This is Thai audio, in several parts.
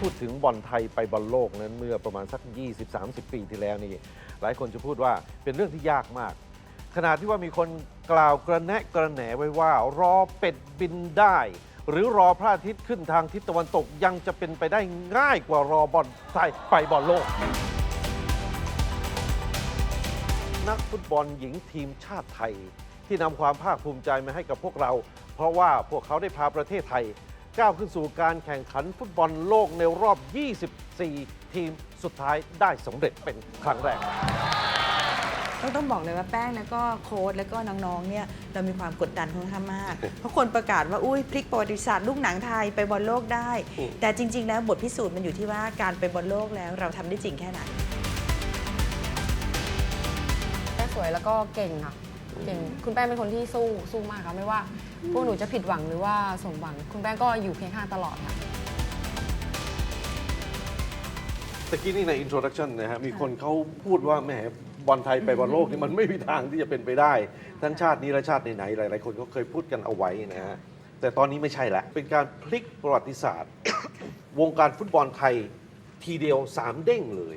พูดถึงบอลไทยไปบอลโลกนั้นเมื่อประมาณสัก 20-30 ปีที่แล้วนี่หลายคนจะพูดว่าเป็นเรื่องที่ยากมากขนาดที่ว่ามีคนกล่าวกระแนะกระแหนไว้ว่ารอเป็ดบินได้ หรือรอพระอาทิตย์ขึ้นทางทิศตะวันตกยังจะเป็นไปได้ง่ายกว่ารอบอลไทยไปบอลโลก นักฟุตบอลหญิงทีมชาติไทย ที่นำความภาคภูมิใจมาให้กับพวกเรา เพราะว่าพวกเขาได้พาประเทศไทย ก้าวขึ้นสู่การแข่งขันฟุตบอลโลกในรอบ 24 ทีมสุดท้ายได้สำเร็จเป็นครั้งแรก ต้องต้องบอกเลยว่าแป้งแล้วก็โค้ดแล้วก็น้องๆเนี่ยเรามีความกดดันค่อนข้างมาก เพราะคนประกาศว่าอุ้ยพลิกประวัติศาสตร์ลูกหนังไทยไปบอลโลกได้ อืม แต่จริง ๆ แล้วบทพิสูจน์มันอยู่ที่ว่าการไปบอลโลกแล้วเราทำได้จริงแค่ไหน แป้งสวยแล้วก็เก่งค่ะ เก่ง คุณแป้งเป็นคนที่สู้ สู้มากค่ะ ไม่ว่า พวกหนูจะผิดหวังหรือว่าสมหวัง คุณแป้งก็อยู่เคียงข้างตลอดค่ะ ตะกี้นี่ในอินโทรดักชันนะฮะมีคนเขาพูดว่าแหมบอลไทยไปบอลโลกนี่มันไม่มีทางที่จะเป็นไปได้ ทั้งชาตินี้และชาติไหนๆหลายๆ คนก็เคยพูดกันเอาไว้นะฮะแต่ตอนนี้ไม่ใช่ละ เป็นการพลิกประวัติศาสตร์ วงการฟุตบอลไทยทีเดียวสามเด้งเลย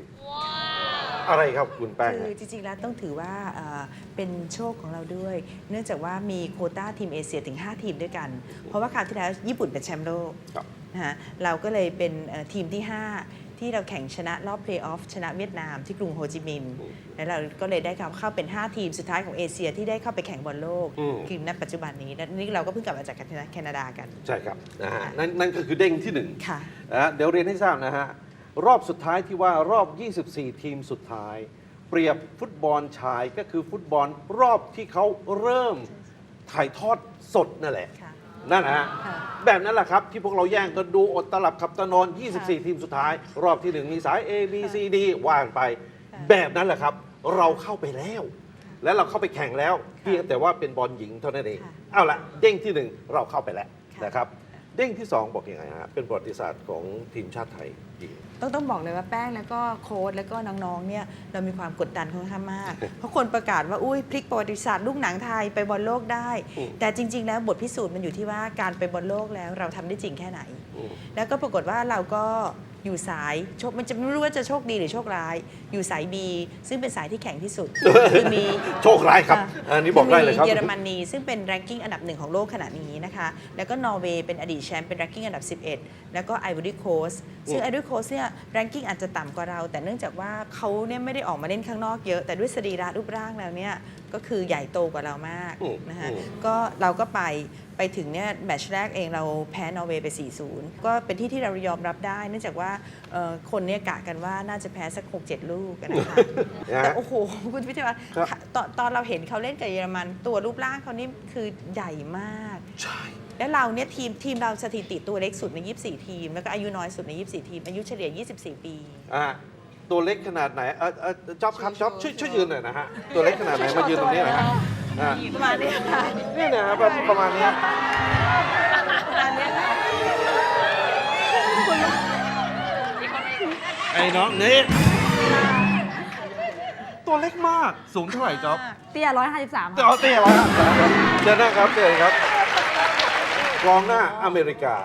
อะไรครับคุณแป้ง คือฮะจริงๆ แล้วต้องถือว่าเอ่อเป็นโชคของเราด้วย เนื่องจากว่ามีโควต้าทีมเอเชียถึง 5 ทีมด้วยกัน เพราะว่าคราวที่แล้วญี่ปุ่นเป็นแชมป์โลกครับ นะฮะเราก็เลยเป็นเอ่อทีมที่ 5 ที่เราแข่งชนะรอบเพลย์ออฟชนะเวียดนามที่กรุงโฮจิมินห์แล้วเราก็เลยได้เข้าเข้าเป็น 5 ทีมสุดท้ายของเอเชียที่ได้เข้าไปแข่งบอลโลกอืม คือณปัจจุบันนี้และนี่เราก็เพิ่งกลับมาจากแคนาดากัน ใช่ครับนะฮะนั่นนั่นก็คือเด้งที่หนึ่งค่ะ นะฮะเดี๋ยวเรียนให้ทราบนะฮะ รอบสุดท้ายที่ว่ารอบ 24 ทีมสุดท้าย เปรียบฟุตบอลชายก็คือฟุตบอลรอบที่เขาเริ่มถ่ายทอดสดนั่นแหละ ค่ะ นั่นนะฮะค่ะ แบบนั้นแหละครับที่พวกเราแย่งกันดูอดตลับขับตะนอนค่ะ24 ทีมสุดท้าย รอบที่หนึ่งมีสาย A B C D ว่านไปค่ะแบบนั้นแหละครับ เราเข้าไปแล้ว และเราเข้าไปแข่งแล้วเพียงแต่ว่าเป็นบอลหญิงเท่านั้นเองค่ะเอาละเด้งที่หนึ่งเราเข้าไปแล้วค่ะ นะครับ เด้งที่สองบอกยังไงฮะเป็นประวัติศาสตร์ของทีมชาติไทยหญิง ต้องต้องบอกเลยว่าแป้งแล้วก็โค้ดแล้วก็น้องๆเนี่ยเรามีความกดดันค่อนข้างมาก เพราะคนประกาศว่าอุ้ยพลิกประวัติศาสตร์ลูกหนังไทยไปบอลโลกได้ อืม แต่จริง ๆ แล้วบทพิสูจน์มันอยู่ที่ว่าการไปบอลโลกแล้วเราทำได้จริงแค่ไหน อืม แล้วก็ปรากฏว่าเราก็ อยู่สายโชคมันจะไม่รู้ว่าจะโชคดีหรือโชคร้าย อยู่สาย B ซึ่งเป็นสายที่แข็งที่สุด คือมีโชคร้ายครับ อันนี้บอกได้เลยครับมีเยอรมนีซึ่งเป็น ranking อันดับหนึ่งของโลกขณะนี้นะคะ แล้วก็นอร์เวย์เป็นอดีตแชมป์เป็น ranking อันดับ 11 แล้วก็ไอวอรี่โคสซึ่งไอวอรี่โคสเนี่ย ranking อาจจะต่ำกว่าเรา แต่เนื่องจากว่าเขาเนี่ยไม่ได้ออกมาเล่นข้างนอกเยอะแต่ด้วยสรีระรูปร่างแล้วเนี่ย ก็คือใหญ่โตกว่าเรามากอืมนะคะอืมก็เราก็ไปไปถึงเนี่ยแมตช์แรกเองเราแพ้นอร์เวย์ไป 4-0 ก็เป็นที่ที่เรายอมรับได้ เนื่องจากว่าเอ่อคนเนี่ยกะกันว่าน่าจะแพ้สัก 6-7 ลูกกันนะคะนะแต่ฮะโอ้โห คุณพิทยาครับตอนตอนเราเห็นเขาเล่นกับเยอรมันตัวรูปร่างเขานี่คือใหญ่มาก ใช่แล้วเราเนี่ยทีมทีมเราสถิติตัวเล็กสุดใน 24 ทีม แล้วก็อายุน้อยสุดใน 24 ทีม อายุเฉลี่ย 24 ปีอ่า ตัวเล็กขนาดไหนเออเออจ๊อบครับจ๊อบช่วยช่วยยืนหน่อยนะฮะ ตัวเล็กขนาดไหนมายืนตรงนี้หน่อยฮะอ่าประมาณนี้ค่ะนี่นะครับประมาณเนี้ยประมาณนี้ค่ะไอ้น้องนี่ตัวเล็กมากสูงเท่าไหร่จ๊อบเตี้ย153เอาเตี้ยแล้วครับเดี๋ยวนะครับเดี๋ยวครับกองหน้าอเมริกา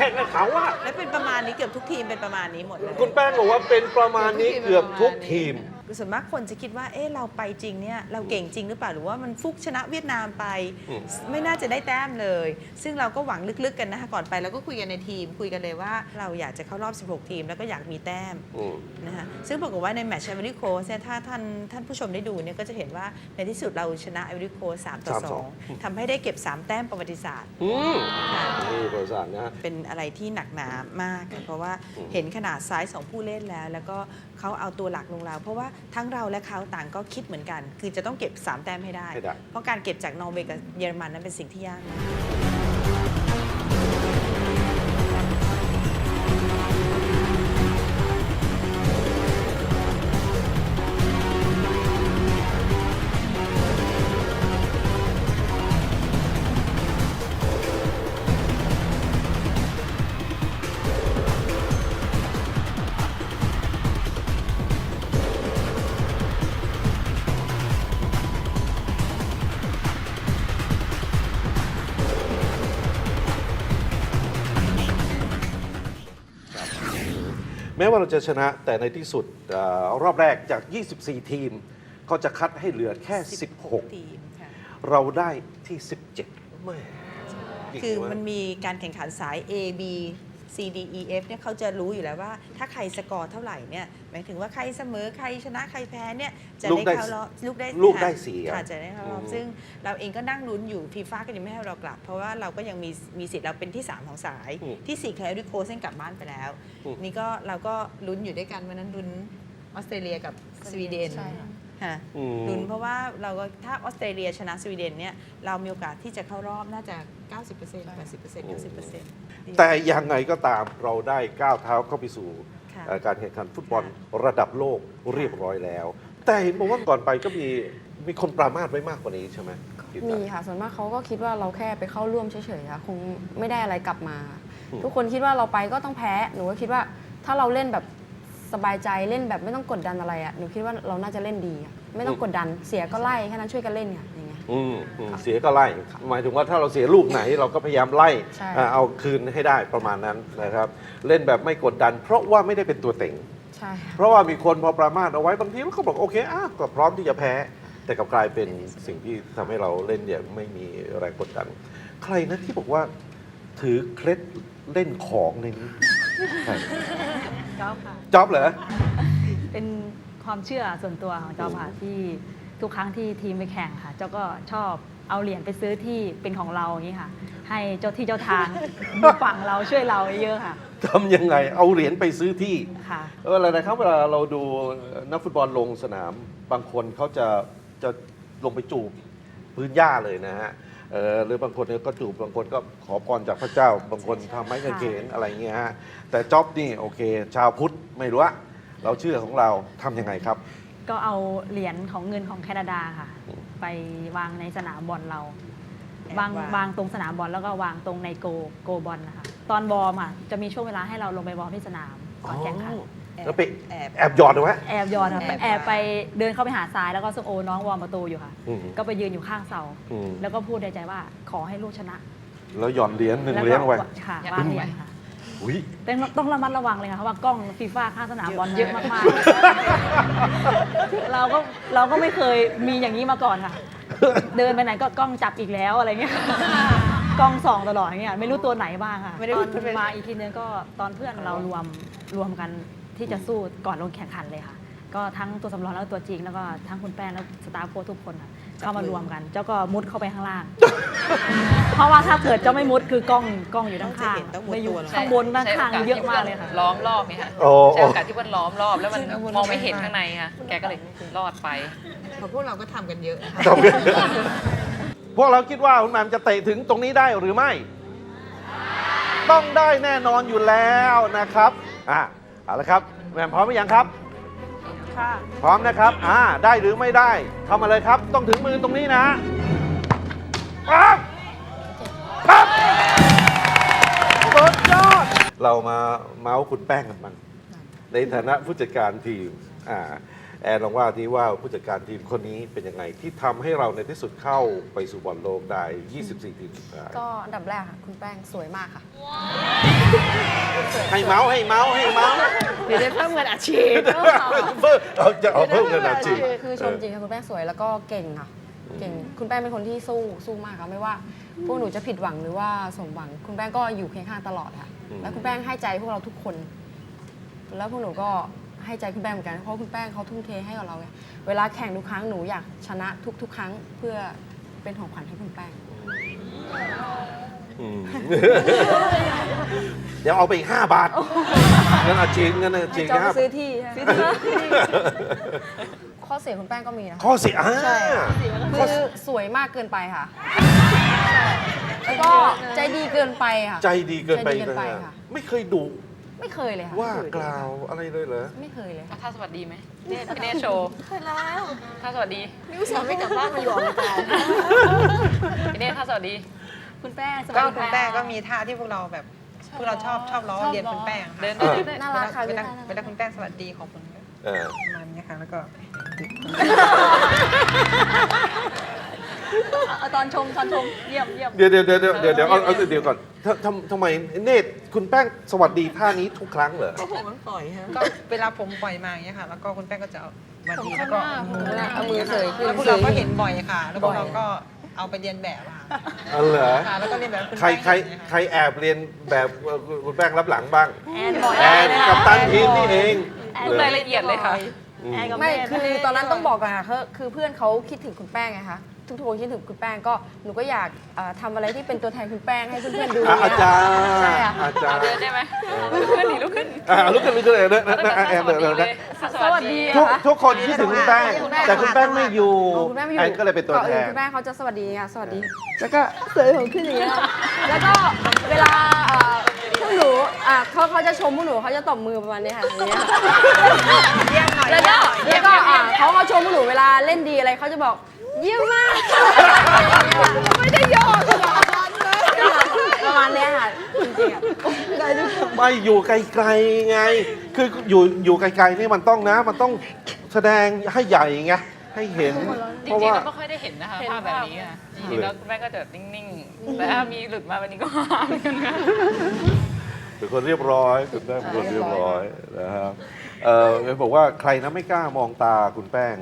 ข่งกับเขาอะและเป็นประมาณนี้เกือบทุกทีมเป็นประมาณนี้หมดเลย คุณแป้งบอกว่าเป็นประมาณนี้เกือบทุกทีม ส่วนมากคนจะคิดว่า เอ๊ะเราไปจริงเนี่ยเราเก่งจริงหรือเปล่าหรือว่ามันฟุกชนะเวียดนามไป อืม ไม่น่าจะได้แต้มเลย ซึ่งเราก็หวังลึกๆกันนะคะก่อนไปเราก็คุยกันในทีม คุยกันเลยว่าเราอยากจะเข้ารอบ 16 ทีม แล้วก็อยากมีแต้ม อืม นะคะซึ่งปรากฏว่าในแมตช์ไอวอรี่โคสเนี่ยถ้าท่านท่านผู้ชมได้ดูเนี่ยก็จะเห็นว่าในที่สุดเราชนะไอวอรี่โคส3ต่อ3-2 2ทำให้ได้เก็บ 3 แต้มประวัติศาสตร์อืมค่ะนี่บริษัทนะเป็นอะไรที่หนักหนามากค่ะเพราะว่าอืม เห็นขนาดไซส์ของผู้เล่นแล้ว แล้วก็เขาเอาตัวหลักลงเราเพราะว่าทั้งเราและเขาต่างก็คิดเหมือนกัน คือจะต้องเก็บ 3 แต้มให้ได้ ให้ได้ เพราะการเก็บจากนอร์เวย์กับเยอรมันนั้นเป็นสิ่งที่ยากมาก ว่าเราจะชนะแต่ในที่สุดเอ่อรอบแรกจาก 24 ทีม ก็จะคัดให้เหลือแค่ 16 ทีมค่ะเราได้ที่ 17แม่ คือมันมีการแข่งขันสาย A B C D E F เนี่ยเขาจะรู้อยู่แล้วว่า ถ้าใครสกอร์เท่าไหร่เนี่ยหมายถึงว่าใครเสมอใครชนะใครแพ้เนี่ยจะลูกได้ได้เข้ารอบลูกได้ลูกได้ค่ะเสีย ค่ะจะได้เข้ารอบอืมซึ่งเราเองก็นั่งลุ้นอยู่ฟีฟ่าก็ยังไม่ให้เรากลับ เพราะว่าเราก็ยังมีมีสิทธิ์เราเป็นที่ 3 ของสาย อืมที่ 4 แคลริโคเส้นกลับบ้านไปแล้ว อืม นี่ก็เราก็ลุ้นอยู่ด้วยกันวันนั้นลุ้นออสเตรเลียกับสวีเดนใช่ค่ะ ค่ะ อืม ลุ้นเพราะว่าเราก็ถ้าออสเตรเลียชนะสวีเดนเนี่ยเรามีโอกาสที่จะเข้ารอบน่าจะ 90% 80% 90% แต่ยังไงก็ตามเราได้ก้าวเท้าเข้าไปสู่ค่ะเอ่อการแข่งขันฟุตบอลระดับโลกเรียบร้อยแล้ว แต่เห็นบอกว่าก่อนไปก็มีมีคนปรามาสไว้มากกว่านี้ใช่ไหมกีตาร์มีค่ะ ส่วนมากเขาก็คิดว่าเราแค่ไปเข้าร่วมเฉยๆค่ะคงไม่ได้อะไรกลับมา อืม ทุกคนคิดว่าเราไปก็ต้องแพ้ หนูก็คิดว่าถ้าเราเล่นแบบสบายใจเล่นแบบไม่ต้องกดดันอะไรอะหนูคิดว่าเราน่าจะเล่นดีอะไม่ต้องกดดันเสียก็ไล่แค่นั้นช่วยกันเล่นเนี่ย อย่างเงี้ยอืมอืมเสียก็ไล่ หมายถึงว่าถ้าเราเสียลูกไหน เราก็พยายามไล่ใช่ อ่าเอาคืนให้ได้ประมาณนั้นนะครับ เล่นแบบไม่กดดัน เพราะว่าไม่ได้เป็นตัวเต็ง ใช่ค่ะ เพราะว่ามีคนพอประมาทเอาไว้บางทีเขาบอกโอเคอะก็พร้อมที่จะแพ้ แต่กลับกลายเป็นสิ่งที่ทำให้เราเล่นอย่างไม่มีแรงกดดัน ใครนะที่บอกว่า ถือเคล็ดเล่นของในนี้ใครจ๊อบค่ะ จ๊อบเหรอ เป็นความเชื่อส่วนตัวของจ๊อบค่ะที่ ทุกครั้งที่ทีมไปแข่งค่ะ เจ้าก็ชอบเอาเหรียญไปซื้อที่เป็นของเราอย่างนี้ค่ะ ให้เจ้าที่เจ้าทางอยู่ฝั่งเราช่วยเราเยอะค่ะ ทำยังไงเอาเหรียญไปซื้อที่ ค่ะ เอออะไรนะครับเวลาเราดูนักฟุตบอลลงสนาม บางคนเขาจะจะลงไปจูบพื้นหญ้าเลยนะฮะเออหรือบางคนเนี่ยก็จูบบางคนก็ขอพรจากพระเจ้า บางคนทำไม้กางเขนอะไรเงี้ยฮะแต่จ็อบนี่โอเค ชาวพุทธไม่รู้อะเราเชื่อของเราทำยังไงครับ ก็เอาเหรียญของเงินของแคนาดาค่ะอืมไปวางในสนามบอลเราแอบวางวางวางตรงสนามบอลแล้วก็วางตรงในโกโกบอลนะคะตอนวอร์มอะจะมีช่วงเวลาให้เราลงไปวอร์มที่สนามก่อนแข่งขันแล้วไปแอบแอบหยอดเอาไว้แอบยอนค่ะแอบแอบไปเดินเข้าไปหาซ้ายแล้วก็ส้มโอน้องวอร์มประตูอยู่ค่ะอืมก็ไปยืนอยู่ข้างเสาอืมแล้วก็พูดในใจว่าขอให้ลูกชนะ แล้วหย่อนเหรียญหนึ่งแล้วเหรียญก็เอาไว้ค่ะอย่าวางเอาเหรียไว้ญค่ะ อุ้ยแต่ต้องระมัดระวังเลยค่ะเพราะว่ากล้องฟีฟ่าข้างสนามบอลเยเยอะอะมากมากๆ เราก็เราก็ไม่เคยมีอย่างนี้มาก่อนค่ะ เดินไปไหนก็กล้องจับอีกแล้วอะไรเงี้ยกล้องส่องตลอดอย่างเงี้ยไม่รู้ตัวไหนบ้างค่ะไม่ได้ตอนเป็นมาอีกทีนึงก็ตอนเพื่อนเรารวมรวมกันที่จะสู้ก่อนลงแข่งขันเลยค่ะ ก็ทั้งตัวสำรองแล้วก็ตัวจริงแล้วก็ทั้งคุณแป้งแล้วสตาฟโค้ชทุกคนค่ะ เข้ามารวมกันเจ้าก็มุดเข้าไปข้างล่าง เพราะว่าถ้าเกิดเจ้าไม่มุดคือกล้องกล้องอยู่ด้านข้างต้องจะเห็นต้องมุดไม่อยู่ตัวลง ข้างบนด้านข้างเยอะมากเลยค่ะ ล้อมรอบเนี่ยค่ะโอ้ ใช้โอกาสที่ว่าล้อมรอบแล้วมันมองไม่เห็นข้างในค่ะ แกก็เลยรอดไป เพราะพวกเราก็ทำกันเยอะจบกันพวกเราคิดว่าคุณแหม่มจะเตะถึงตรงนี้ได้หรือไม่ ต้องได้แน่นอนอยู่แล้วนะครับ อะเอาละครับแหม่มพร้อมหรือยังครับ ค่ะพร้อมนะครับอ่าได้หรือไม่ได้เข้ามาเลยครับ ต้องถึงมือตรงนี้นะปั๊บปั๊บสุดยอดเรามาเมาส์คุณแป้งกันบ้างในฐานะผู้จัดการทีมอ่า แอนลองว่าที่ว่าผู้จัดการทีมคนนี้เป็นยังไง ที่ทำให้เราในที่สุดเข้าไปสู่บอลโลกได้ 24 ทีมสุดท้ายก็อันดับแรกค่ะ คุณแป้งสวยมากค่ะให้เมาส์ให้เมาส์ให้เมาส์เดี๋ยวได้เพิ่มเงินอาชีพ เพิ่มเราจะเอาเพิ่มเงินอาชีพ คือชมจริงค่ะคุณแป้งสวยแล้วก็เก่งค่ะ เก่งคุณแป้งเป็นคนที่สู้สู้มากค่ะไม่ว่า พวกหนูจะผิดหวังหรือว่าสมหวัง คุณแป้งก็อยู่เคียงข้างตลอดค่ะ อืม แล้วคุณแป้งให้ใจพวกเราทุกคน แล้วพวกหนูก็ ให้ใจคุณแป้งเหมือนกัน เพราะคุณแป้งเขาทุ่มเทให้กับเราไงเวลาแข่งทุกครั้งหนูอยากชนะทุก ๆ ครั้งเพื่อเป็นของขวัญให้คุณแป้ง อืมเดี๋ยวเอาไปอีก5บาทเงินอาชีพเงินอาชีให้พจองครับ ซื้อที่ซื้อที่ข้อเสียคุณแป้งก็มีนะข้อเสียอ่าใช่คือสวยมากเกินไปค่ะ แล้วก็ใจดีเกินไปค่ะ ใจดีเกินไปใจดีเกิเลยนไปอะค่ะ ไม่เคยดุ ไม่เคยเลยค่ะว่ากล่าวอะไรเลยเหรอ ไม่เคยเลยค่ะ ถ้าสวัสดีไหมเนตพี่เนตโชว์เคยแล้วถ้าสวัสดีมิวสาไม่กลับบ้านมาอยู่ออกรายการพี่เนตถ้าสวัสดี คุณแป้งสวัสก็ดีคุณค่ะแป้งก็มีท่าที่พวกเราแบบพวกเราชอบชอบล้อเรียนคุณแป้งเดินค่ะเดินเดินน่ารักค่ะเวลาเวลาคุณแป้งสวัสดีของคุณเออประมาณนี้ค่ะแล้วก็ เอาตอนชมตอนชมเยี่ยมเยี่ยมเดี๋ยวเดี๋ยวเดี๋ยวเดี๋ยวเดี๋ยวเดี๋ยวเอาเอาเดี๋ยวก่อนทำทำทำไมเนตรคุณแป้งสวัสดีท่านี้ทุกครั้งเหรอ ก็ผมมันปล่อยฮะก็เวลาผมปล่อยมาอย่างเงี้ยค่ะ แล้วก็คุณแป้งก็จะเอาวันดีผมแล้วก็ข้างหน้าเอามือเสยขึ้น แล้วพวกเราก็เห็นบ่อยค่ะ แล้วพวกเราก็เอาไปเรียนแบบอะค่ะอ๋อเหรอ ค่ะแล้วก็เรียนแบบคุณใครแป้งใครอย่างเงี้ยใครค่ะแอบเรียนแบบคุณแป้งรับหลังบ้าง แอนบ่อยแอนกับตันทีมนี่เองทุกรายละเอียดเลยค่ะ อืม แอนกับไม่ แม่ คือตอนนั้นต้องบอกก่อนค่ะคือคือเพื่อนเขาคิดถึงคุณแป้งไงคะ ทุกคนคิดถึงคุณแป้งก็หนูก็อยากเอ่อทำอะไรที่เป็นตัวแทนคุณแป้งให้เพื่อนๆดูอะอาจารย์ใช่ค่ะ อาจารย์เดินได้ไหมลุกขึ้นดิลุกขึ้นอะลุกขึ้นลุกขึ้นเลยนะนะนะแอนเดินเดินนะสวัสดี ทุกค่ะทุกคนคิดถึงคุณแป้งคุณแป้งแต่คุณแป้งไม่อยู่อ๋อคุณแม่ไม่อยู่แอนก็เลยเป็นตัวก่อนแทอื่นน คุณแม่เขาจะสวัสดีค่ะสวัสดี แล้วก็เสยผมขึ้นอย่างเงี้ยแล้วก็เวลาเอ่อพวกหนูอะเขาเขาจะชมพวกหนูเขาจะตบมือประมาณนี้ค่ะอย่างเงี้ยแล้วก็แล้วก็อะเขาเขาชมพวกหนูเวลาเล่นดีอะไรเขาจะบอก เยี่ยมมาก ไม่ได้ยอมประมาณเนี้ยค่ะจริงๆอะไม่อยู่ไกลๆไง คืออยู่อยู่ไกลๆนี่มันต้องนะ มันต้องแสดงให้ใหญ่ไงให้เห็น จเพริราะงๆว่า เราไม่ค่อยได้เห็นนะคะภาพแบบนี้อะจริงๆแล้วคุณแม่ก็จะนิ่งๆ แต่ถ้ามีหลุดมาวันนี้ก็หาเหมือนกันนะ เป็นคนเรียบร้อยคุณแป้งเป็นคนเรียบร้อยนะครับ เออเห็นบอกว่าใครนะไม่กล้ามองตาคุณแป้ง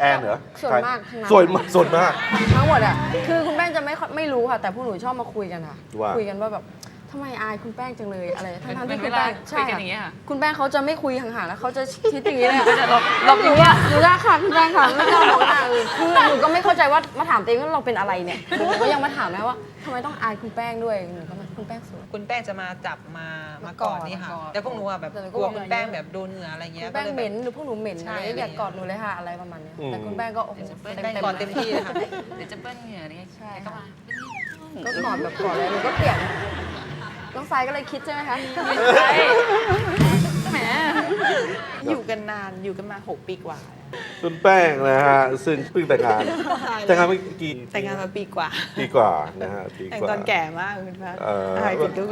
แอนเหรอส่วนใครมากทั้งนั้น ส่วนมากส่วนมาก ทั้งหมดอะคือคุณแป้งจะไม่ค่อยไม่รู้ค่ะ แต่พวกหนูชอบมาคุยกันค่ะ ว่า คุยกันว่าแบบทำไมอายคุณแป้งจังเลยอะไรทั้งทั้งๆที่เป็คุนณเวลาแป้งคุใช่ยกันค่ะอย่างเงี้ยค่ะ คุณแป้งเขาจะไม่คุยห่างๆแล้วเขาจะคิดอย่างนี้เลยอะ จะหลบหลบหนูว่าหนูว่าค่ะคุณแป้งค่ะไม่กล้ามองหน้าเลยคือหนูก็ไม่เข้าใจว่ามาถามตัวเองว่าเราเป็นอะไรเนี่ยหนูก็ยังมาถามนะว่าทำไมต้องอายคุณแป้งด้วยหนูก็ คุณแป้งสวย คุณแป้งจะมาจับมามาก่อนนี่ค่ะ มาก่อนแต่พวกหนูอะแบบแต่หนูกก็ลัวบอกคุณแป้งแบบโดนเหงื่ออะไรเงี้คุยณแป้งก็ลยเหม็นหรือพวกหนูเหม็นใช่ อะไรอยากกอดหนูเลยค่ะอะไรประมาณเนี้ยอืม แต่คุณแป้งก็โอ้โหแป้งก่อนเต็มที่เลยค่ะ เดี๋ยวจะเปิ้ลเหงื่อนี่ใช่แกก็ค่ะมาก็กอดแบบกอดเลยหนูก็เปลี่ยนน้องสายก็เลยคิดใช่ไหมคะ แหมอยู่กันนานอยู่กันมา 6 ปีกว่า คุณแป้งนะฮะซึ่งเพิ่งแต่งงานแต่งงานไม่กี่แต่งงานมาปีกว่า ปีกว่านะฮะปีแต่งกว่า ตอนแก่มากคุณพระเอ่ออายคุณดู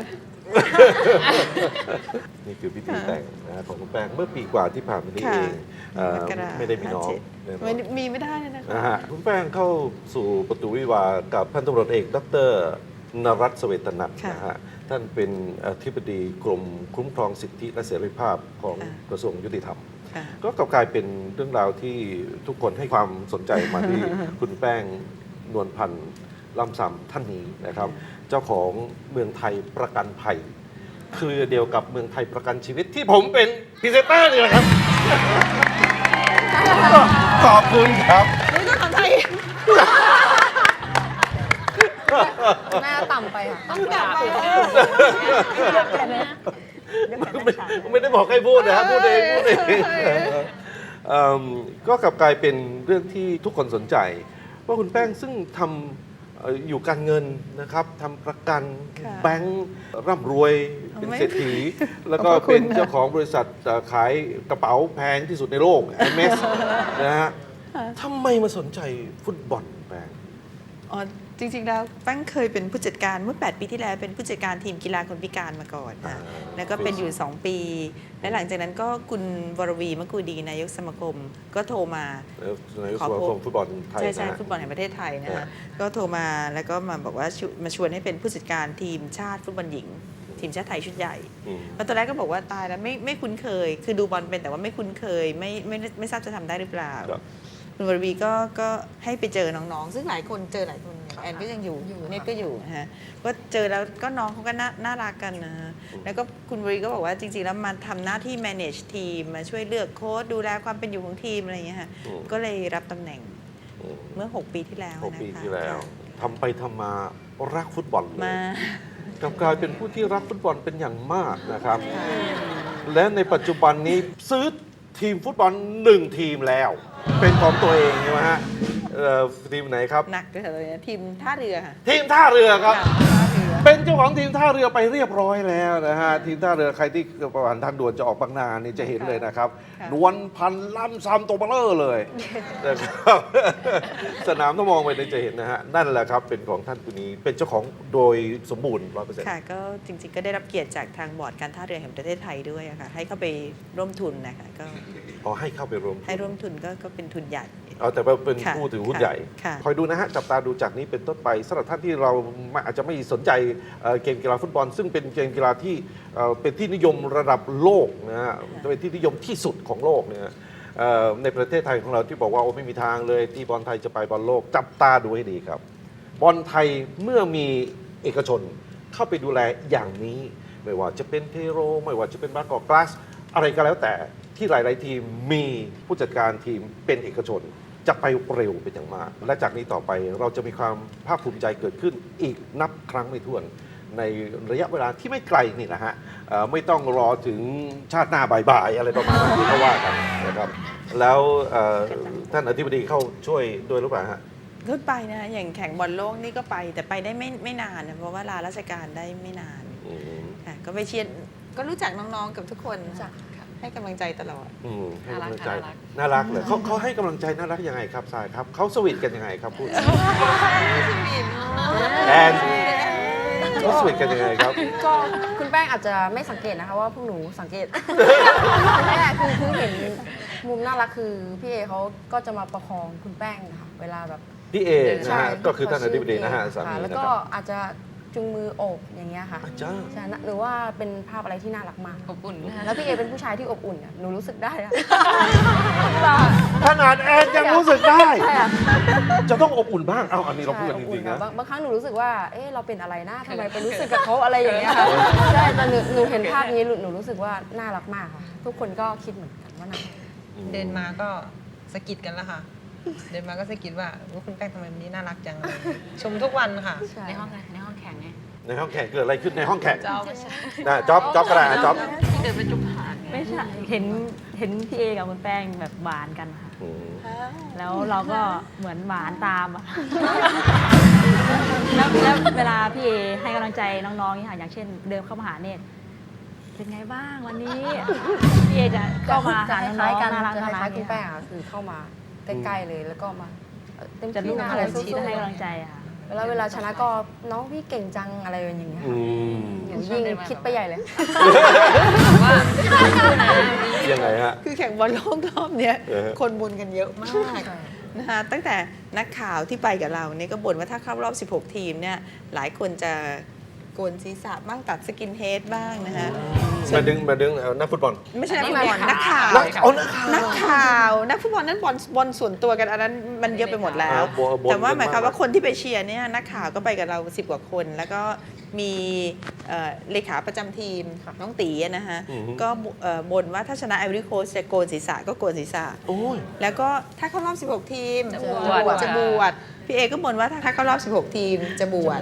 นี่คือพิธีแต่งนะฮะของคุณแป้งเมื่อปีกว่าที่ผ่านมานี้ค่ะเองเอ่อมกราไม่ได้มีน้องห้าเจ็ดแน่นอน ไม่มีไม่ได้เลยนะคะ นะฮะคุณแป้งเข้าสู่ประตูวิวาห์กับพันตำรวจเอกดรนรัตน์เสเวตนันท์ค่ะ นะฮะท่านเป็นอธิบดีกรมคุ้มครองสิทธิและเสรีภาพของค่ะกระทรวงยุติธรรมค่ะ ก็กลับกลายเป็นเรื่องราวที่ทุกคนให้ความสนใจมาที่คุณแป้งนวลพันธ์ล่ำซำท่านนี้นะครับ เจ้าของเมืองไทยประกันภัยเครือเดียวกับเมืองไทยประกันชีวิตที่ผมเป็นพรีเซนเตอร์นี่แหละครับขอบคุณครับหน้าต่ำไปค่ะต้องกลับไป ไม่ไม่ได้บอกให้พูดนะฮะพูดเองพูดเองเอิ่มก็กลับกลายเป็นเรื่องที่ทุกคนสนใจ ว่าคุณแป้งซึ่งทำเอ่ออยู่การเงินนะครับทำประกันค่ะแบงค์ร่ำรวยเป็นไม่เศรษฐี แล้วก็ขอบพระคุณเป็นเจ้าของบริษัทเอ่อขายกระเป๋าแพงที่สุดในโลก MS นะฮะทำไมมาสนใจฟุตบอลแป้งอ๋อ จริงๆแล้วแป้งเคยเป็นผู้จัดการเมื่อ 8 ปีที่แล้วเป็นผู้จัดการทีมกีฬาคนพิการมาก่อนนะแล้วก็เป็นอยู่ 2 ปี และหลังจากนั้นก็คุณวรวีมะกูดีนายกสมาคม ก็โทรมาแล้วในสขอมาพบคมฟุตบอลไทยใช่ใช่นะฮะฟุตบอลแห่งประเทศไทยนะครัคะบก็โทรมาแล้วก็มาบอกว่าชวมาชวนให้เป็นผู้จัดการทีมชาติฟุตบอลหญิงทีมชาติไทยชุดใหญ่อืมเพราะตอนแรกก็บอกว่าตายแล้วไม่ไม่คุ้นเคย คือดูบอลเป็นแต่ว่าไม่คุ้นเคย ไม่ไม่ไม่ไม่ทราบจะทำได้หรือเปล่าครับคุณวรวีก็ก็ให้ไปเจอน้องๆ ซึ่งหลายคนเจอหลายคนเนี่ย แอนก็ยังอยู่เน็ตก็อยู่นะฮะก็เจอแล้วก็น้องเขาก็น่าน่ารักกันนะฮะแล้วก็คุณวรวีก็บอกว่าจริง ๆ แล้วมาทำหน้าที่ manage ทีมมาช่วยเลือกโค้ชดูแลความเป็นอยู่ของทีมอะไรอย่างเงี้ยค่ะอืมก็เลยรับตำแหน่งอืมเมื่อ 6 ปีที่แล้วหกนะคะปีที่แล้วค่ะทำไปทำมารักฟุตบอลเลยมากลับกลายเป็นผู้ที่รักฟุตบอลเป็นอย่างมากนะครับ และในปัจจุบันนี้ซื้อทีมฟุตบอลหนึ่งทีมแล้ว เป็นของตัวเองใช่ไหมฮะเอ่อทีมไหนครับ หนักเลยนะทีมท่าเรือค่ะ ทีมท่าเรือครับค่ะท่า เรือเป็นเจ้าของทีมท่าเรือไปเรียบร้อยแล้วนะฮะทีมท่าเรือใครที่ประวันทางด่วนจะออกบางนานี่จะเห็นเลยนะครับค่ะนวลพันล้ำซ้ำตัวเบลเลอร์เลยนะครับสนามถ้ามองไปเนี่ยจะเห็นนะฮะนั่นแหละครับเป็นของท่านผู้นี้เป็นเจ้าของโดยสมบูรณ์ร้อยเปอร์เซ็นต์ค่ะก็จริงๆ ก็ได้รับเกียรติจากทางบอร์ดการท่าเรือแห่งประเทศไทยด้วยอะค่ะให้เข้าไปร่วมทุนนะคะก็ขอให้เข้าไปรวมทุนให้ร่วมทุนก็ก็ก็เป็นทุนใหญ่ เอาแต่ว่าเป็นค่ะผู้ถือหุ้นค่ะใหญ่ค่ะคอยดูนะฮะจับตาดูจากนี้เป็นต้นไปสำหรับท่านที่เราไม่อาจจะไม่สนใจเกมกีฬาฟุตบอล ซึ่งเป็นเกมกีฬาที่เป็นที่นิยมระดับโลกนะฮะเป็นที่นิยมที่สุดของโลกเนี่ยในประเทศไทยของเราที่บอกว่าโอ้ไม่มีทางเลย ที่บอลไทยจะไปบอลโลกจับตาดูให้ดีครับ บอลไทยเมื่อมีเอกชนเข้าไปดูแลอย่างนี้ ไม่ว่าจะเป็นเทโร ไม่ว่าจะเป็นบางกอกกลาส อะไรก็แล้วแต่ที่หลาย ๆ ทีมมีผู้จัดการทีมเป็นเอกชน จะไปเร็วเป็นอย่างมาก และจากนี้ต่อไปเราจะมีความภาคภูมิใจเกิดขึ้นอีกนับครั้งไม่ถ้วน ในระยะเวลาที่ไม่ไกลนี่นะฮะเอ่อไม่ต้องรอถึงชาติหน้าบ่ายๆอะไรประมาณนั้นที่เขาว่ากันนะครับ แล้วเอ่อท่านอธิบดีเข้าช่วยด้วยหรือเปล่าฮะก็ไปนะอย่างแข่งบอลโลกนี่ก็ไปแต่ไปได้ไม่ไม่นานนะเพราะว่าลาราชการได้ไม่นานอืมค่ะก็ไปเชียร์ก็รู้จักน้องๆกับทุกคนค่ะ ให้กำลังใจตลอด อืมให้กำลังใจน่ารักน่ารักเลยเขาเขาให้กำลังใจน่ารักยังไงครับทรายครับเขาสวีทกันยังไงครับพูดแอนเขาสวีทกันยังไงครับ ก็คุณแป้งอาจจะไม่สังเกตนะคะว่าพวกหนูสังเกตไม่ได้คือคือเห็นมุมน่ารักคือพี่เอเขาก็จะมาประคองคุณแป้งค่ะเวลาแบบพี่เอนะใช่ฮะก็คือท่านอธิบดีนะฮะเขาสาชื่อมีพี่เอค่ะแล้วนะก็ครับอาจจะ จุงมือโอบอย่างเงี้ยค่ะอาจารย์ ใช่หรือว่าเป็นภาพอะไรที่น่ารักมาก อบอุ่นแล้วพี่เอเป็นผู้ชายที่อบอุ่นอะหนูรู้สึกได้อะขนาดแอนยังรู้สึกได้ ใช่อะจะต้องอบอุ่นบ้าง เอาอันนี้เราพูดกันจใช่อบอุ่ริงๆค่ะนะ บางบางครั้งหนูรู้สึกว่า เอ๊ะเราเป็นอะไรนะทำไมไปรู้สึกกับเขาอะไรอย่างเงี้ยค่ะใช่แต่หนูหนูเห็นภาพนี้หนูหนูรู้สึกว่าน่ารักมากค่ะ ทุกคนก็คิดเหมือนกันว่าน่ารัก เดินมาก็สะกิดกันแล้วค่ะ เดินมาก็สะกิดว่าว่าคุณแป้งทำไมวันนี้น่ารักจังเลยชมทุกวันค่ะ ใช่ในห้องไงในห้องแข่งไงในห้องแข่งเกิดอะไรขึ้นในห้องแข่งเจ้าไม่ใช่นะจ๊อบจ๊อบก็ได้นะจ๊อบที่เดินไปจุ๊บหางไงไม่ใช่เห็นเห็นพี่เอกับคุณแป้งแบบหวานกันค่ะ อืมแล้วเราก็เหมือนหวานตามอะ แล้วแล้วเวลาพี่เอให้กำลังใจน้องๆนี่ค่ะ อย่างเช่นเดินเข้ามาหาเนตรเป็นไงบ้างวันนี้ พี่เอจะเข้ามาจะหาคน้อล้ายงๆกันๆน่ารักจะน่าครัล้ากยๆคุณเนี่ยแป้งอะคือเข้ามา ใกล้ๆเลยแล้วก็มาเอ่อเต็มจะที่ลูกนะอะอะไรไรชี้สู้จะให้ๆกำลังใจอะค่ะเวลาเวลาชนะก็น้องพี่เก่งจังอะไรอย่างเงี้ยอืมหนูยิ่งคิดไปใหญ่เลยว่ายังไงฮะ คือแข่งบอลโลกรอบเนี้ยเออคนบ่นกันเยอะมากนะคะตั้งแต่นักข่าวที่ไปกับเราเนี่ยก็บ่นว่าถ้าเข้ารอบ 16 ทีมเนี่ยหลายคนจะ โกนศีรษะบ้างตัดสกินเฮดบ้างนะคะมาดึงมาดึงเอานักฟุตบอล ไม่ใช่นักฟุตบอลนักข่าวนักเอานักข่าวนักข่าวนักฟุตบอลนั้นบอลบอลส่วนตัวกันอันนั้นมันเยอะไปหมดแล้วอ่าบอลบอลแต่ว่าหมายความเยอะมากว่าคนที่ไปเชียร์เนี่ยนักข่าวก็ไปกับเราสิบกว่าคน แล้วก็มีเอ่อเลขาประจำทีมน้องตีอะนะฮะอือฮึก็เอ่อบ่นว่าถ้าชนะไอริโคสจะโกนศีรษะก็โกนศีรษะโอ้ยแล้วก็ถ้าเข้ารอบ 16 ทีมจะบวชจะบวชพี่เอก็บ่นว่าถ้าเข้ารอบ 16 ทีมจะบวช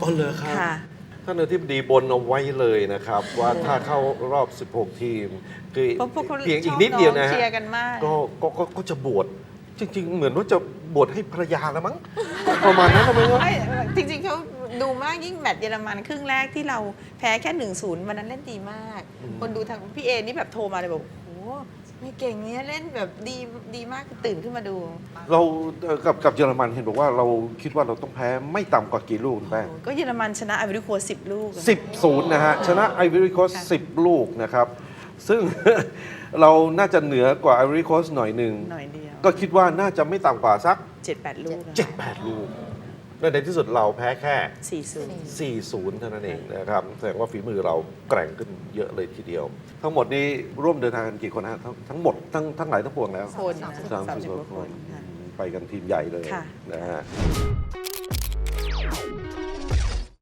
อ๋อเหรอครับค่ะ ท่านอธิบดีบนเอาไว้เลยนะครับ ว่าถ้าเข้ารอบ 16 ทีม คือเพราะพวกเขาเพียงอีชกอบนิดเดียวนะน้องฮะเชียร์กันมาก ก็ก็ก็ก็จะบวชจริง ๆ เหมือนว่าจะบวชให้ภรรยาแล้วมั้ง ประมาณนั้นทำไมวะ ไม่จริงๆเขาดูมากยิ่งแมตช์เยอรมันครึ่งแรกที่เราแพ้แค่1-0วันนั้นเล่นดีมาก อืม คนดูทางพี่เอนี่แบบโทรมาเลยบอกโอ้โหไม่เก่งเนี้ยเล่นแบบดีดีมากตื่นขึ้นมาดูเราเอ่อกับกับเยอรมันเห็นบอกว่าเราคิดว่าเราต้องแพ้ไม่ต่ำกว่ากี่ลูกคุณแป้ง ก็เยอรมันชนะไอวิริโคสิบลูกอะสิบศูนย์นะฮะ ชนะไอวอรี่โคสค่ะสิบลูกนะครับ ซึ่ง เราน่าจะเหนือกว่าไอวอรี่โคสหน่อยหนึ่ง หน่อยเดียวก็คิดว่าน่าจะไม่ต่ำกว่าสัก เจ็ดแปดลูกอะ 7-8 ลูก และในที่สุดเราแพ้แค่สี่ศูนย์4-0 เท่านั้นเองนะครับแสดงว่าฝีมือเราแกร่งขึ้นเยอะเลยทีเดียว ทั้งหมดนี้ร่วมเดินทางกันกี่คนฮะทั้งทั้งหมดทั้งทั้งหลายทั้งปวงแล้วคนนะสามสามสิสิบบกกว่าว่าคคนนค่ะไปกันทีมใหญ่เลยค่ะ นะฮะ